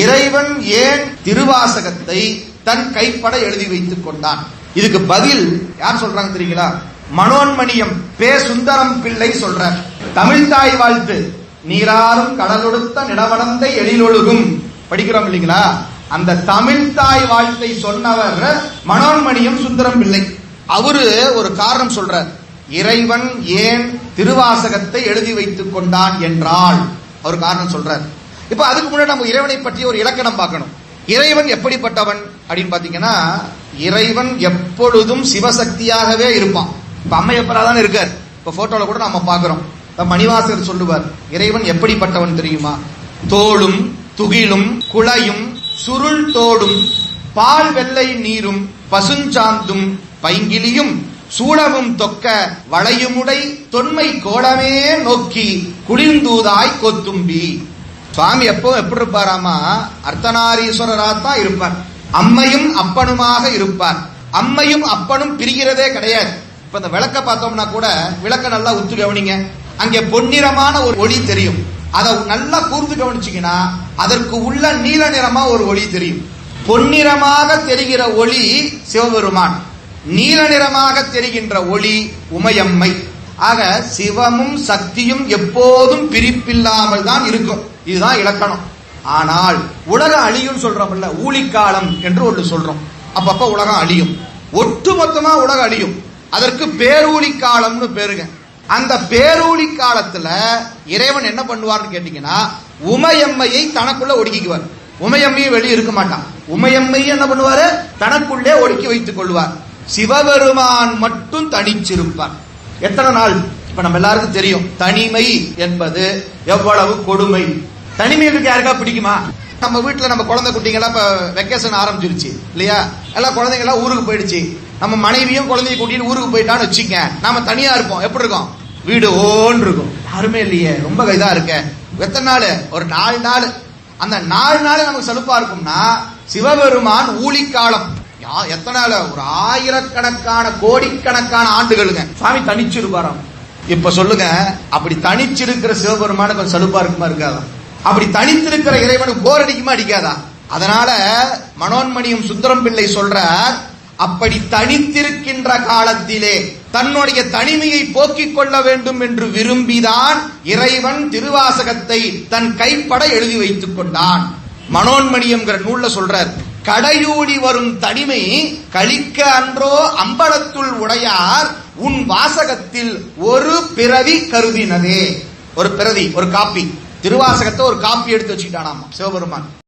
இறைவன் ஏன் திருவாசகத்தை தன் கைப்பட எழுதி வைத்துக் கொண்டான்? இதுக்கு பதில் யார் சொல்றாங்க தெரியுங்களா? மனோன்மணியம் பே சுந்தரம் பிள்ளை சொல்ற தமிழ் தாய் வாழ்த்து. நீராறும் கடலொடுத்த நிலவடந்த எழிலொழுகும். படிக்கிறோம் இல்லைங்களா? அந்த தமிழ் தாய் வாழ்த்தை சொன்னவர் மனோன்மணியம் சுந்தரம் பிள்ளை. அவரு ஒரு காரணம் சொல்றார். இறைவன் ஏன் திருவாசகத்தை எழுதி வைத்துக் கொண்டான் என்றால் அவர் காரணம் சொல்றார். இப்ப அதுக்கு முன்னாடி நம்ம இறைவனை பற்றி ஒரு இலக்கணம் பார்க்கணும். இறைவன் எப்படிப்பட்டவன் அப்படின்னு பாத்தீங்கன்னா இறைவன் எப்பொழுதும் சிவசக்தியாகவே இருப்பான். இப்ப அம்மையப்பரா தான் இருக்கார். இப்ப போட்டோல கூட நம்ம பாக்குறோம் இப்ப மணிவாசகர் சொல்லுவார் இறைவன் எப்படிப்பட்டவன் தெரியுமா? தோளும் துகிலும் குளையும் சுருள் தோடும் பால் வெள்ளை நீரும் பசுஞ்சாந்தும் பைங்கிலியும் சூடமும் தொக்க வளையுமுடை தொன்மை கோலமே நோக்கி குளிர்ந்தூதாய் கொத்தும்பி. சுவாமி எப்பவும் எப்படி இருப்பாராமா? அர்த்தநாரீஸ்வரரா தான் இருப்பார். அம்மையும் அப்பனுமாக இருப்பார். அம்மையும் அப்பனும் பிரிகிறதே கிடையாது. இப்ப இந்த விளக்க பார்த்தோம்னா கூட விளக்க நல்லா உத்து கவனிங்க. அங்கே பொன்னிறமான ஒரு ஒளி தெரியும். அதை நல்லா கூர்ந்து கவனிச்சிங்கன்னா அதற்கு உள்ள நீல நிறமா ஒரு ஒளி தெரியும். பொன்னிறமாக தெரிகிற ஒளி சிவபெருமான். நீல நிறமாக தெரிகின்ற ஒளி உமையம்மை. ஆக சிவமும் சக்தியும் எப்போதும் பிரிப்பில்லாமல் தான் இருக்கும். இதுதான் இலக்கணம். ஆனால் உலகம் அழியும் சொல்றோம்ல ஊழிக்காலம் என்று ஒன்று சொல்றோம். அப்பப்ப உலகம் அழியும். ஒட்டுமொத்தமா உலகம் அழியும். அதற்கு பேரூழி காலம்னு பேருங்க. அந்த பேரூழி காலத்துல இறைவன் என்ன பண்ணுவார்னு கேட்டீங்கன்னா உமையம்மையை தனக்குள்ள ஒடுக்கிக்குவார். உமையம்மையை வெளியே இருக்க மாட்டான். உமையம்மையை என்ன பண்ணுவாரு? தனக்குள்ளே ஒடுக்கி வைத்துக் கொள்வார். சிவபெருமான் மட்டும் தனிச்சிருப்பார். எத்தனை நாள்? இப்ப நம்ம எல்லாருக்கும் தெரியும். தனிமை என்பது எவ்வளவு கொடுமை. தனிமை இருக்க யாருக்கா பிடிக்குமா? நம்ம வீட்டுல நம்ம குழந்தை குட்டிங்கெல்லாம் இப்ப வெக்கேஷன் ஆரம்பிச்சிருச்சு இல்லையா? எல்லாம் குழந்தைங்கெல்லாம் ஊருக்கு போயிடுச்சு. நம்ம மனைவியும் குழந்தைய கூட்டிட்டு ஊருக்கு போயிட்டான்னு வச்சுக்க நாம தனியா இருப்போம். எப்படி இருக்கும்? வீடு ஓன் இருக்கும். யாருமே இல்லையே. ரொம்ப இதா இருக்க. எத்தனை நாள்? ஒரு நாலு நாள். அந்த நாலு நாள் நமக்கு சலுப்பா இருக்கும்னா சிவபெருமான் ஊழிக்காலம். யா- எத்தனை நாள்? ஒரு ஆயிரக்கணக்கான கோடிக்கணக்கான ஆண்டுகளுங்க. சாமி தனிச்சிருப்பாராம். இப்ப சொல்லுங்க அப்படி தனிச்சிருக்கிற சிவபெருமானுக்கு கொஞ்சம் சலுப்பா இருக்குமா இருக்காதான் அப்படி தனித்திருக்கிற இறைவனுக்கு போர் அடிக்குமா அடிக்காதா? அதனால மனோன்மணியும் சுந்தரம் பிள்ளை சொல்றார் அப்படி தனித்திருக்கின்ற காலத்திலே தன்னுடைய தனிமையை போக்கிக் கொள்ள வேண்டும் என்று விரும்பிதான் இறைவன் திருவாசகத்தை தன் கைப்பட எழுதி வைத்துக் கொண்டான். மனோன்மணியம்ங்கிற நூல்ல சொல்றார் கடையூடி வரும் தனிமை கழிக்க அன்றோ அம்பலத்துள் உடையார் உன் வாசகத்தில் ஒரு பிறவி கருதினதே. ஒரு பிறவி ஒரு காப்பி. திருவாசகத்தை ஒரு காப்பி எடுத்து வச்சுக்கிட்டானாமா. சிவபெருமான்.